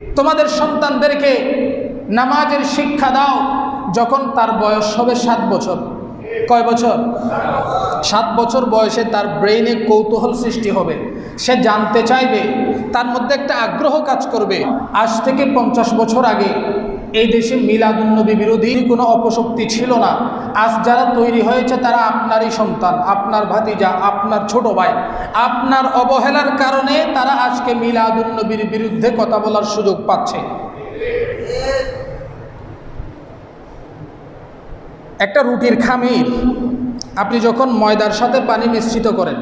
তোমাদের সন্তানদেরকে নামাজের শিক্ষা দাও যখন তার বয়স হবে সাত বছর। কয় বছর? সাত বছর বয়সে তার ব্রেইনে কৌতূহল সৃষ্টি হবে। সে জানতে চাইবে, তার মধ্যে একটা আগ্রহ কাজ করবে। আজ থেকে পঞ্চাশ বছর আগে এই দেশে মিলাদুন্নবী বিরোধী কোনো অপশক্তি ছিল না। আজ যারা তৈরি হয়েছে, তারা আপনারই সন্তান, আপনার ভাতিজা, আপনার ছোট ভাই। আপনার অবহেলার কারণে তারা আজকে মিলাদুন্নবীর বিরুদ্ধে কথা বলার সুযোগ পাচ্ছে। একটা রুটির খামির আপনি যখন ময়দার সাথে পানি মিশ্রিত করেন,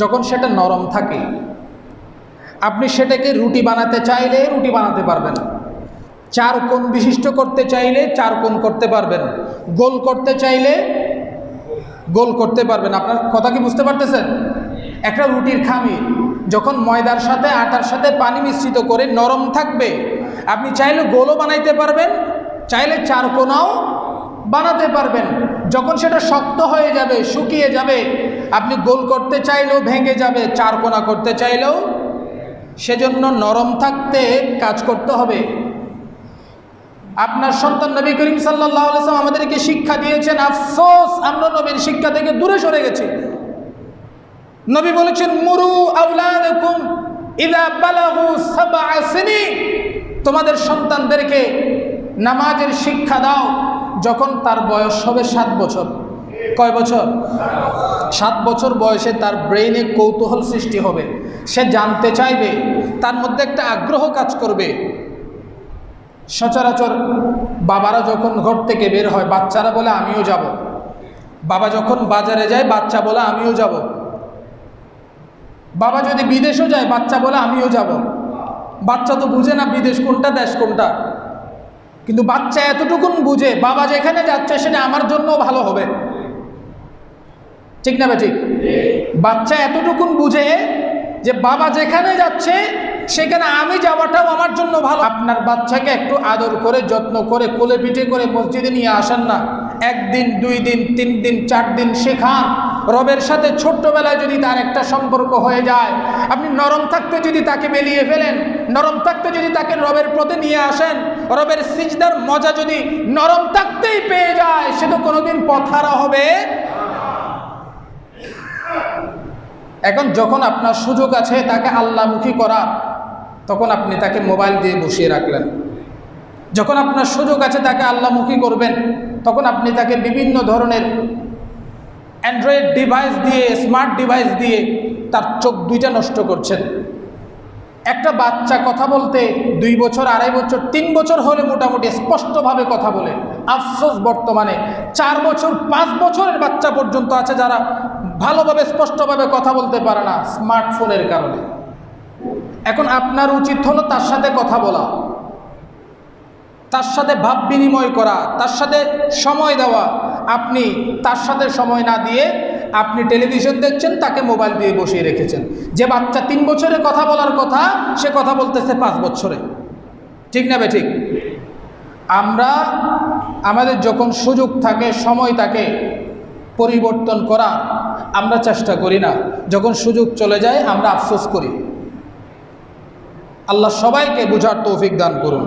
যখন সেটা নরম থাকে, আপনি সেটাকে রুটি বানাতে চাইলে রুটি বানাতে পারবেন। চার কোণ বিশিষ্ট করতে চাইলে চার কোণ করতে পারবেন। গোল করতে চাইলে গোল করতে পারবেন। আপনার কথা কি বুঝতে পারতেছেন? একটা রুটির খামির যখন ময়দার সাথে আটার সাথে পানি মিশ্রিত করে নরম থাকবে, আপনি চাইলে গোলও বানাইতে পারবেন, চাইলে চার কোনাও বানাতে পারবেন। যখন সেটা শক্ত হয়ে যাবে, শুকিয়ে যাবে, আপনি গোল করতে চাইলেও ভেঙে যাবে, চার কোনা করতে চাইলেও, সেজন্য নরম থাকতে কাজ করতে হবে। আপনার সন্তান নবী করিম সাল্লাহ আলাইসলাম আমাদেরকে শিক্ষা দিয়েছেন, আফসোস, আমরা নবীর শিক্ষা থেকে দূরে সরে গেছি। নবী বলেছেন, মুরু সিনিন। তোমাদের সন্তানদেরকে নামাজের শিক্ষা দাও যখন তার বয়স হবে সাত বছর। কয় বছর? সাত বছর বয়সে তার ব্রেইনে কৌতূহল সৃষ্টি হবে। সে জানতে চাইবে, তার মধ্যে একটা আগ্রহ কাজ করবে। সচরাচর বাবারা যখন ঘর থেকে বের হয়, বাচ্চারা বলে, আমিও যাব। বাবা যখন বাজারে যায়, বাচ্চা বলে, আমিও যাব। বাবা যদি বিদেশও যায়, বাচ্চা বলে, আমিও যাব। বাচ্চা তো বুঝে না বিদেশ কোনটা, দেশ কোনটা। কিন্তু বাচ্চা এতটুকুন বুঝে, বাবা যেখানে যাচ্ছে, সেটা আমার জন্য ভালো হবে। ঠিক না ঠিক? বাচ্চা এতটুকুন বুঝে যে, বাবা যেখানে যাচ্ছে সেখানে আমি যাওয়াটাও আমার জন্য ভালো। আপনার বাচ্চাকে একটু আদর করে, যত্ন করে, কোলে পিঠে করে মসজিদে নিয়ে আসেন না। একদিন, দুই দিন, তিন দিন, চার দিন শেখান। রবের সাথে ছোট্টবেলায় যদি তার একটা সম্পর্ক হয়ে যায়, আপনি নরম থাকতে যদি তাকে বেরিয়ে ফেলেন, নরম থাকতে যদি তাকে রবের প্রতি নিয়ে আসেন, রবের সিজদার মজা যদি নরম থাকতেই পেয়ে যায়, সে তো কোনোদিন পথারা হবে। এখন যখন আপনার সুযোগ আছে তাকে আল্লাহমুখী করার তখন আপনি তাকে মোবাইল দিয়ে বসিয়ে রাখলেন। যখন আপনার সুযোগ আছে তাকে আল্লামুখী করবেন, তখন আপনি তাকে বিভিন্ন ধরনের অ্যান্ড্রয়েড ডিভাইস দিয়ে, স্মার্ট ডিভাইস দিয়ে তার চোখ দুইটা নষ্ট করছেন। একটা বাচ্চা কথা বলতে দুই বছর, আড়াই বছর, তিন বছর হলে মোটামুটি স্পষ্টভাবে কথা বলে। আফসোস বর্তমানে, চার বছর, পাঁচ বছরের বাচ্চা পর্যন্ত আছে যারা ভালোভাবে, স্পষ্টভাবে কথা বলতে পারে না স্মার্টফোনের কারণে। এখন আপনার উচিত হলো তার সাথে কথা বলা। তার সাথে ভাব বিনিময় করা, তার সাথে সময় দেওয়া। আপনি তার সাথে সময় না দিয়ে আপনি টেলিভিশন দেখছেন, তাকে মোবাইল দিয়ে বসিয়ে রেখেছেন। যে বাচ্চা তিন বছরে কথা বলার কথা, সে কথা বলতেছে পাঁচ বছরে। ঠিক না বে ঠিক? আমরা আমাদের যখন সুযোগ থাকে, সময় থাকে, পরিবর্তন করা আমরা চেষ্টা করি না। যখন সুযোগ চলে যায়, আমরা আফসোস করি। আল্লাহ সবাইকে বোঝার তৌফিক দান করুন।